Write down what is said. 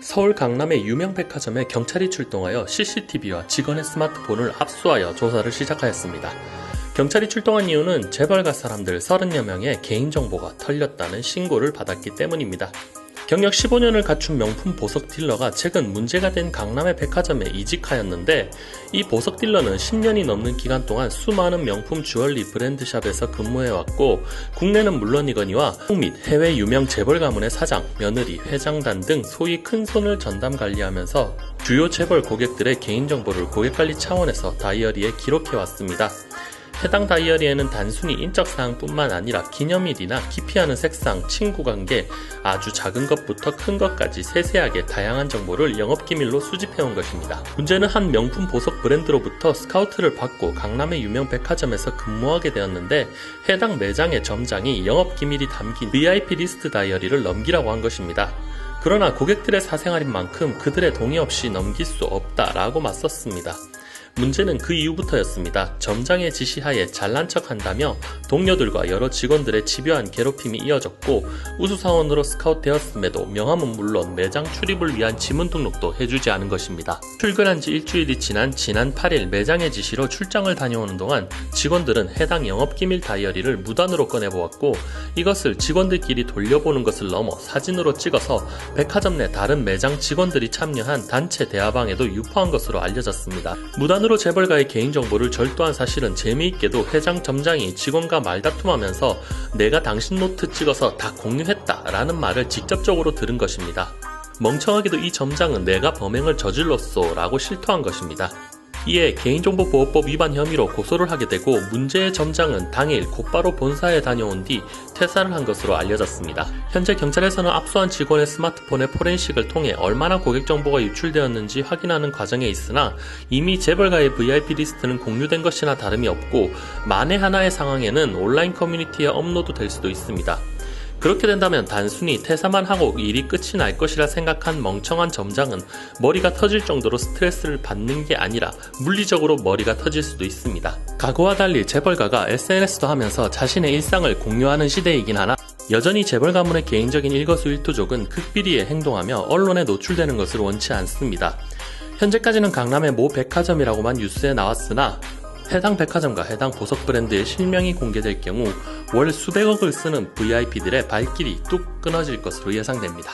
서울 강남의 유명 백화점에 경찰이 출동하여 CCTV와 직원의 스마트폰을 압수하여 조사를 시작하였습니다. 경찰이 출동한 이유는 재벌가 사람들 30여 명의 개인정보가 털렸다는 신고를 받았기 때문입니다. 경력 15년을 갖춘 명품 보석 딜러가 최근 문제가 된 강남의 백화점에 이직하였는데 이 보석 딜러는 10년이 넘는 기간 동안 수많은 명품 주얼리 브랜드샵에서 근무해왔고 국내는 물론이거니와 및 해외 유명 재벌 가문의 사장, 며느리, 회장단 등 소위 큰 손을 전담 관리하면서 주요 재벌 고객들의 개인정보를 고객관리 차원에서 다이어리에 기록해왔습니다. 해당 다이어리에는 단순히 인적사항뿐만 아니라 기념일이나 기피하는 색상, 친구관계, 아주 작은 것부터 큰 것까지 세세하게 다양한 정보를 영업기밀로 수집해온 것입니다. 문제는 한 명품 보석 브랜드로부터 스카우트를 받고 강남의 유명 백화점에서 근무하게 되었는데 해당 매장의 점장이 영업기밀이 담긴 VIP 리스트 다이어리를 넘기라고 한 것입니다. 그러나 고객들의 사생활인 만큼 그들의 동의 없이 넘길 수 없다라고 맞섰습니다. 문제는 그 이후부터였습니다. 점장의 지시하에 잘난 척 한다며 동료들과 여러 직원들의 집요한 괴롭힘이 이어졌고 우수사원으로 스카웃되었음에도 명함은 물론 매장 출입을 위한 지문 등록도 해주지 않은 것입니다. 출근한 지 일주일이 지난 지난 8일 매장의 지시로 출장을 다녀오는 동안 직원들은 해당 영업기밀 다이어리를 무단으로 꺼내보았고 이것을 직원들끼리 돌려보는 것을 넘어 사진으로 찍어서 백화점 내 다른 매장 직원들이 참여한 단체 대화방에도 유포한 것으로 알려졌습니다. 무단 으로 재벌가의 개인정보를 절도한 사실은 재미있게도 회장 점장이 직원과 말다툼하면서 내가 당신 노트 찍어서 다 공유했다 라는 말을 직접적으로 들은 것입니다. 멍청하게도 이 점장은 내가 범행을 저질렀소 라고 실토한 것입니다. 이에 개인정보보호법 위반 혐의로 고소를 하게 되고 문제의 점장은 당일 곧바로 본사에 다녀온 뒤 퇴사를 한 것으로 알려졌습니다. 현재 경찰에서는 압수한 직원의 스마트폰의 포렌식을 통해 얼마나 고객 정보가 유출되었는지 확인하는 과정에 있으나 이미 재벌가의 VIP 리스트는 공유된 것이나 다름이 없고 만에 하나의 상황에는 온라인 커뮤니티에 업로드 될 수도 있습니다. 그렇게 된다면 단순히 퇴사만 하고 일이 끝이 날 것이라 생각한 멍청한 점장은 머리가 터질 정도로 스트레스를 받는 게 아니라 물리적으로 머리가 터질 수도 있습니다. 과거와 달리 재벌가가 SNS도 하면서 자신의 일상을 공유하는 시대이긴 하나 여전히 재벌 가문의 개인적인 일거수일투족은 극비리에 행동하며 언론에 노출되는 것을 원치 않습니다. 현재까지는 강남의 모 백화점이라고만 뉴스에 나왔으나 해당 백화점과 해당 보석 브랜드의 실명이 공개될 경우 월 수백억을 쓰는 VIP들의 발길이 뚝 끊어질 것으로 예상됩니다.